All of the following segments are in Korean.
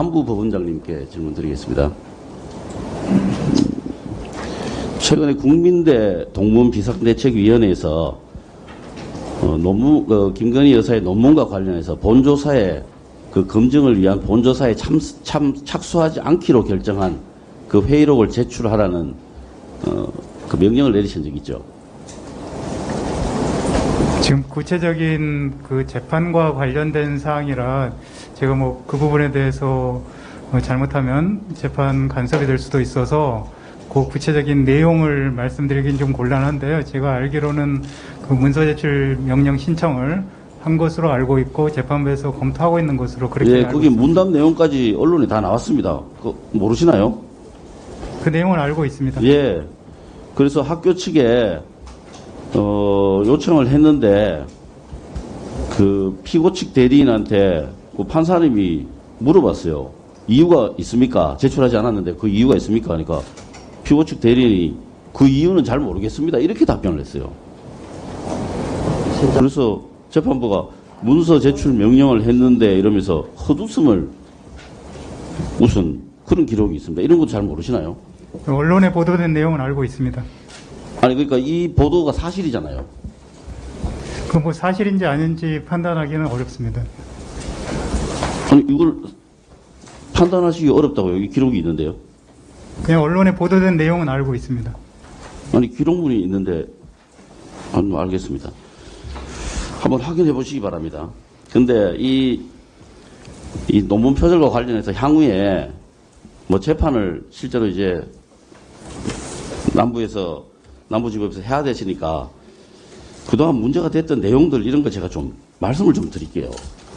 남부 법원장님께 질문 드리겠습니다. 최근에 국민대 동문 비상대책위원회에서 어, 논문, 어, 김건희 여사의 논문과 관련해서 본조사에 그 검증을 위한 본조사에 참, 참 착수하지 않기로 결정한 그 회의록을 제출하라는 어, 그 명령을 내리신 적이 있죠. 지금 구체적인 그 재판과 관련된 사항이라 제가 뭐 그 부분에 대해서 어, 잘못하면 재판 간섭이 될 수도 있어서 그 구체적인 내용을 말씀드리긴 좀 곤란한데요. 제가 알기로는 그 문서 제출 명령 신청을 한 것으로 알고 있고 재판부에서 검토하고 있는 것으로 그렇게 예, 알고 거기 있습니다. 문답 내용까지 언론에 다 나왔습니다. 그 모르시나요? 그 내용을 알고 있습니다. 예. 그래서 학교 측에 어, 요청을 했는데 그 피고 측 대리인한테 그 판사님이 물어봤어요. 이유가 있습니까? 제출하지 않았는데 그 이유가 있습니까? 하니까 피고 측 대리인이 그 이유는 잘 모르겠습니다. 이렇게 답변을 했어요. 그래서 재판부가 문서 제출 명령을 했는데 이러면서 헛웃음을 웃은 그런 기록이 있습니다. 이런 거잘 모르시나요? 언론에 보도된 내용은 알고 있습니다. 아니 그러니까 이 보도가 사실이잖아요. 그뭐 사실인지 아닌지 판단하기는 어렵습니다. 아니 이걸 판단하시기 어렵다고요. 여기 기록이 있는데요. 그냥 언론에 보도된 내용은 알고 있습니다. 아니 기록물이 있는데 아, 뭐 알겠습니다. 한번 확인해 보시기 바랍니다. 근데 이, 이 논문 표절과 관련해서 향후에 뭐 재판을 실제로 이제 남부에서 남부지법에서 해야 되시니까 그동안 문제가 됐던 내용들 이런 거 제가 좀 말씀을 좀 드릴게요.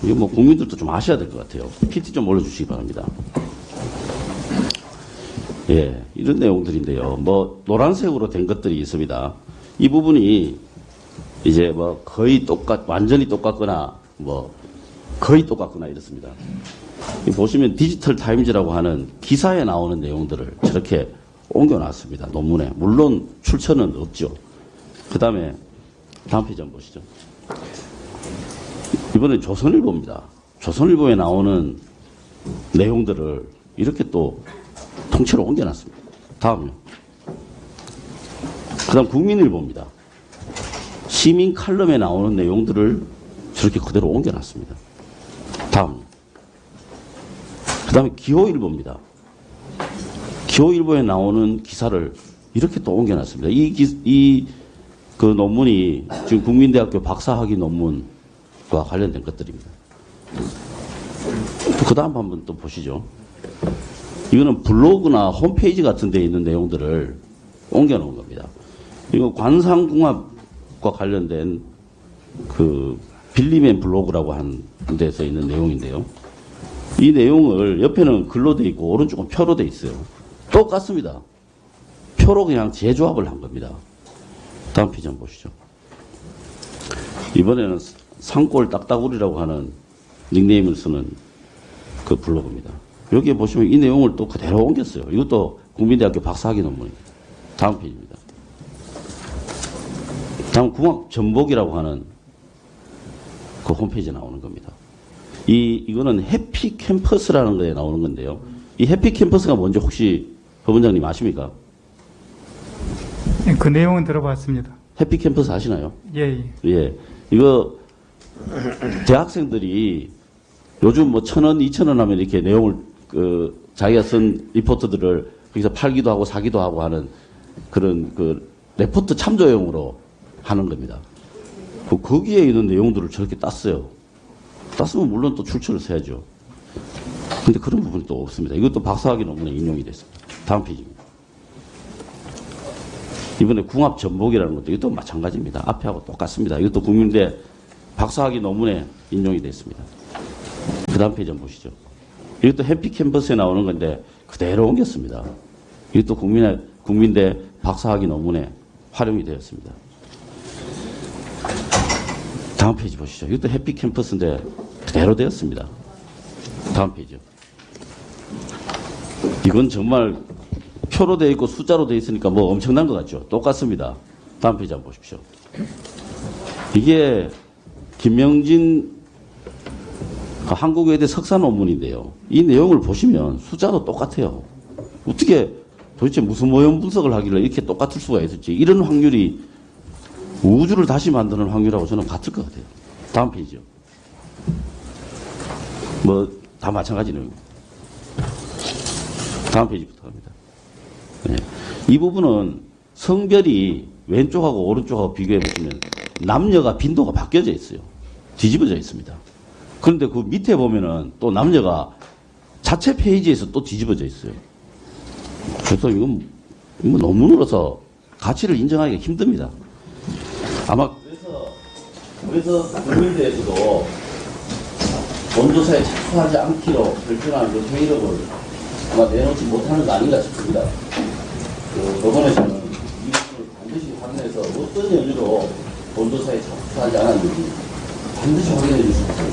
이거 뭐 국민들도 좀 아셔야 될 것 같아요. PT 좀 올려주시기 바랍니다. 예, 이런 내용들인데요. 뭐 노란색으로 된 것들이 있습니다. 이 부분이 이제 뭐 거의 똑같, 완전히 똑같거나 뭐 거의 똑같거나 이렇습니다. 이 보시면 디지털 타임즈라고 하는 기사에 나오는 내용들을 저렇게 옮겨놨습니다. 논문에. 물론 출처는 없죠. 그 다음에 다음 페이지 한번 보시죠. 이번엔 조선일보입니다. 조선일보에 나오는 내용들을 이렇게 또 통째로 옮겨놨습니다. 다음요. 그 다음 국민일보입니다. 시민 칼럼에 나오는 내용들을 저렇게 그대로 옮겨놨습니다. 다음. 그 다음에 기호일보입니다. 기호일보에 나오는 기사를 이렇게 또 옮겨놨습니다. 이, 기, 이, 그 논문이 지금 국민대학교 박사학위 논문과 관련된 것들입니다. 그 다음 한번 또 보시죠. 이거는 블로그나 홈페이지 같은 데 있는 내용들을 옮겨놓은 겁니다. 이거 관상궁합과 관련된 그 빌리맨 블로그라고 한 데서 있는 내용인데요. 이 내용을 옆에는 글로 돼 있고 오른쪽은 표로 돼 있어요. 똑같습니다. 표로 그냥 재조합을 한 겁니다. 다음 페이지 한번 보시죠. 이번에는 산골 딱따구리라고 하는 닉네임을 쓰는 그 블로그입니다. 여기에 보시면 이 내용을 또 그대로 옮겼어요. 이것도 국민대학교 박사학위 논문입니다. 다음 페이지입니다. 다음 궁합 전복이라고 하는 그 홈페이지에 나오는 겁니다. 이, 이거는 해피 캠퍼스라는 거에 나오는 건데요. 이 해피 캠퍼스가 뭔지 혹시 법원장님 아십니까? 그 내용은 들어봤습니다. 해피 캠퍼스 아시나요? 예, 예. 예. 이거 대학생들이 요즘 뭐 천 원, 이천 원 하면 이렇게 내용을 그 자기가 쓴 리포트들을 거기서 팔기도 하고 사기도 하고 하는 그런 그 레포트 참조용으로 하는 겁니다. 그 거기에 있는 내용들을 저렇게 땄어요. 땄으면 물론 또 출처를 써야죠. 근데 그런 부분이 또 없습니다. 이것도 박사학위 논문에 인용이 됐습니다. 다음 페이지입니다. 이번에 궁합 전복이라는 것도 이것도 마찬가지입니다. 앞에하고 똑같습니다. 이것도 국민대 박사학위 논문에 인용이 됐습니다. 그 다음 페이지 한번 보시죠. 이것도 해피 캠퍼스에 나오는 건데 그대로 옮겼습니다. 이것도 국민의, 국민대 박사학위 논문에 활용이 되었습니다. 다음 페이지 보시죠. 이것도 해피 캠퍼스인데 그대로 되었습니다. 다음 페이지요. 이건 정말 표로 되어 있고 숫자로 되어 있으니까 뭐 엄청난 것 같죠. 똑같습니다. 다음 페이지 한번 보십시오. 이게 김명진 그 한국외대 석사 논문인데요. 이 내용을 보시면 숫자도 똑같아요. 어떻게 도대체 무슨 모형 분석을 하길래 이렇게 똑같을 수가 있을지 이런 확률이 우주를 다시 만드는 확률하고 저는 같을 것 같아요. 다음 페이지요. 뭐 다 마찬가지 내용입니다. 다음 페이지부터 갑니다. 네. 이 부분은 성별이 왼쪽하고 오른쪽하고 비교해 보시면 남녀가 빈도가 바뀌어져 있어요. 뒤집어져 있습니다. 그런데 그 밑에 보면은 또 남녀가 자체 페이지에서 또 뒤집어져 있어요. 그래서 이건 뭐 논문으로서 가치를 인정하기가 힘듭니다. 아마 그래서 그래서 대해서도 원조사에 착수하지 않기로 결정한 그 회의록을 아마 내놓지 못하는 거 아닌가 싶습니다. 그 법원에서는 이 부분을 반드시 확인해서 어떤 연유로 원조사에 착수하지 않았는지 반드시 확인해 주십시오.